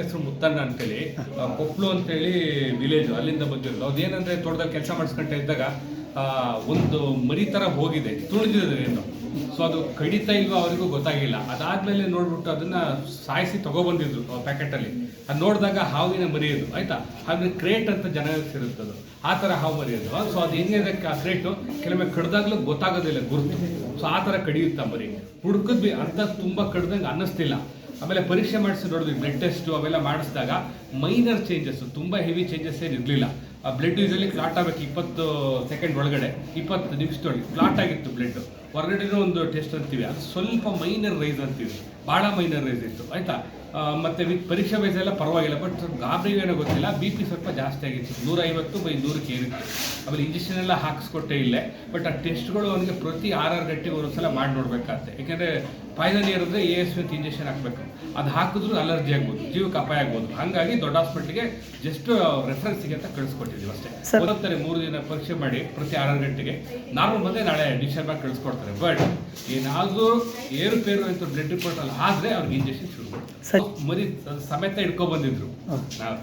ಹೆಸರು ಮುತ್ತಣ್ಣ ಅಂತೇಳಿ. ಕೊಪ್ಳು ಕೊಪ್ಲು ಅಂತೇಳಿ ವಿಲೇಜ್ ಅಲ್ಲಿಂದ ಬಂದಿರೋದು. ಅದೇನಂದ್ರೆ ತೋಟದಲ್ಲಿ ಕೆಲಸ ಮಾಡಿಸ್ಕೊಂತ ಇದ್ದಾಗ ಒಂದು ಮರಿ ತರ ಹೋಗಿದೆ, ತುಳಿದಿದೆ ಏನು. ಸೊ ಅದು ಕಡಿತಾ ಇಲ್ವೋ ಅವರಿಗೂ ಗೊತ್ತಾಗಿಲ್ಲ. ಅದಾದ್ಮೇಲೆ ನೋಡ್ಬಿಟ್ಟು ಅದನ್ನ ಸಾಯಿಸಿ ತಗೊಬಂದಿದ್ರು ಪ್ಯಾಕೆಟ್ ಅಲ್ಲಿ. ಅದು ನೋಡಿದಾಗ ಹಾವಿನ ಮರಿ ಅದು, ಆಯ್ತಾ? ಹಾಗೆ ಕ್ರೇಟ್ ಅಂತ ಜನ ಅದು. ಆ ತರ ಹಾವು ಮರಿ ಅದು. ಸೊ ಅದು ಹೆಂಗಿದೆ ಆ ಕ್ರೇಟು ಕೆಲವೊಮ್ಮೆ ಕಡ್ದಾಗ್ಲೂ ಗೊತ್ತಾಗೋದಿಲ್ಲ, ಗುರುತು. ಸೊ ಆ ತರ ಕಡಿಯುತ್ತ ಮರಿ. ಹುಡುಕಿದ್ವಿ ಅಂತ ತುಂಬಾ ಕಡ್ದಂಗೆ ಅನ್ನಿಸ್ತಿಲ್ಲ. ಆಮೇಲೆ ಪರೀಕ್ಷೆ ಮಾಡಿಸಿ ನೋಡಿದ್ವಿ ಬ್ಲಡ್ ಟೆಸ್ಟು ಅವೆಲ್ಲ ಮಾಡಿಸಿದಾಗ ಮೈನರ್ ಚೇಂಜಸ್ಸು ತುಂಬ ಹೆವಿ ಚೇಂಜಸ್ ಏನು ಇರಲಿಲ್ಲ ಆ ಬ್ಲಡ್ ಯೂಸಲಿ ಕ್ಲಾಟ್ ಆಗಬೇಕು, ಇಪ್ಪತ್ತು ಸೆಕೆಂಡ್ ಒಳಗಡೆ, ಇಪ್ಪತ್ತು ನಿಮಿಷದೊಳಗೆ ಕ್ಲಾಟ್ ಆಗಿತ್ತು ಬ್ಲಡ್ ಹೊರಗಡೆನೂ ಒಂದು ಟೆಸ್ಟ್ ಅಂತೀವಿ, ಅದು ಸ್ವಲ್ಪ ಮೈನರ್ ರೈಸ್ ಅಂತೀವಿ, ಭಾಳ ಮೈನರ್ ರೈಸ್ ಇತ್ತು, ಆಯಿತಾ? ಮತ್ತು ವಿತ್ ಪರೀಕ್ಷೆ ಎಲ್ಲ ಪರವಾಗಿಲ್ಲ ಬಟ್ ಗಾಬರಿಗೆ ಏನೋ ಗೊತ್ತಿಲ್ಲ ಬಿ ಪಿ ಸ್ವಲ್ಪ ಜಾಸ್ತಿ ಆಗಿತ್ತು, ನೂರೈವತ್ತು ಬೈ ನೂರಕ್ಕೆ ಏರಿತ್ತು ಆಮೇಲೆ ಇಂಜೆಕ್ಷನ್ ಎಲ್ಲ ಹಾಕಿಸ್ಕೊಟ್ಟೇ ಇಲ್ಲೇ ಬಟ್ ಆ ಟೆಸ್ಟ್ಗಳು ಅವನಿಗೆ ಪ್ರತಿ ಆರಾರು ಗಂಟೆಗೆ ಒಂದೊಂದ್ಸಲ ಮಾಡಿ ನೋಡ್ಬೇಕಾಗತ್ತೆ ಯಾಕೆಂದರೆ ಇಯರ್ ಅಂದರೆ ಎ ಎಸ್ ವಿತ್ ಇಂಜೆಕ್ಷನ್ ಹಾಕಬೇಕು. ಅದು ಹಾಕಿದ್ರು ಅಲರ್ಜಿ ಆಗ್ಬೋದು, ಜೀವಕ್ಕೆ ಅಪಾಯ ಆಗ್ಬೋದು. ಹಾಗಾಗಿ ದೊಡ್ಡ ಹಾಸ್ಪಿಟ್ಲಿಗೆ ಜಸ್ಟ್ ರೆಫರೆನ್ಸಿಗೆ ಅಂತ ಕಳಿಸ್ಕೊಟ್ಟಿದ್ದೀವಿ ಅಷ್ಟೇ. ಓದೋಗ್ತಾರೆ ಮೂರು ದಿನ ಪರೀಕ್ಷೆ ಮಾಡಿ ಪ್ರತಿ ಆರು ಗಂಟೆಗೆ. ನಾರ್ಮಲ್ ಬಂದರೆ ನಾಳೆ ಡಿಸ್ಚಾರ್ಜ್ ಮಾಡಿ ಕಳಿಸ್ಕೊಡ್ತಾರೆ. ಬಟ್ ಏನಾದರೂ ಏರುಪೇರು ಅಂತ ಬ್ಲಡ್ ರಿಪೋರ್ಟ್ ಅಲ್ಲಿ ಆದರೆ ಅವ್ರಿಗೆ ಇಂಜೆಕ್ಷನ್ ಶುರು ಮಾಡ್ತಾರೆ. ಮರಿ ಸಮೇತ ಹಿಡ್ಕೊ ಬಂದಿದ್ರು. ನಾವು.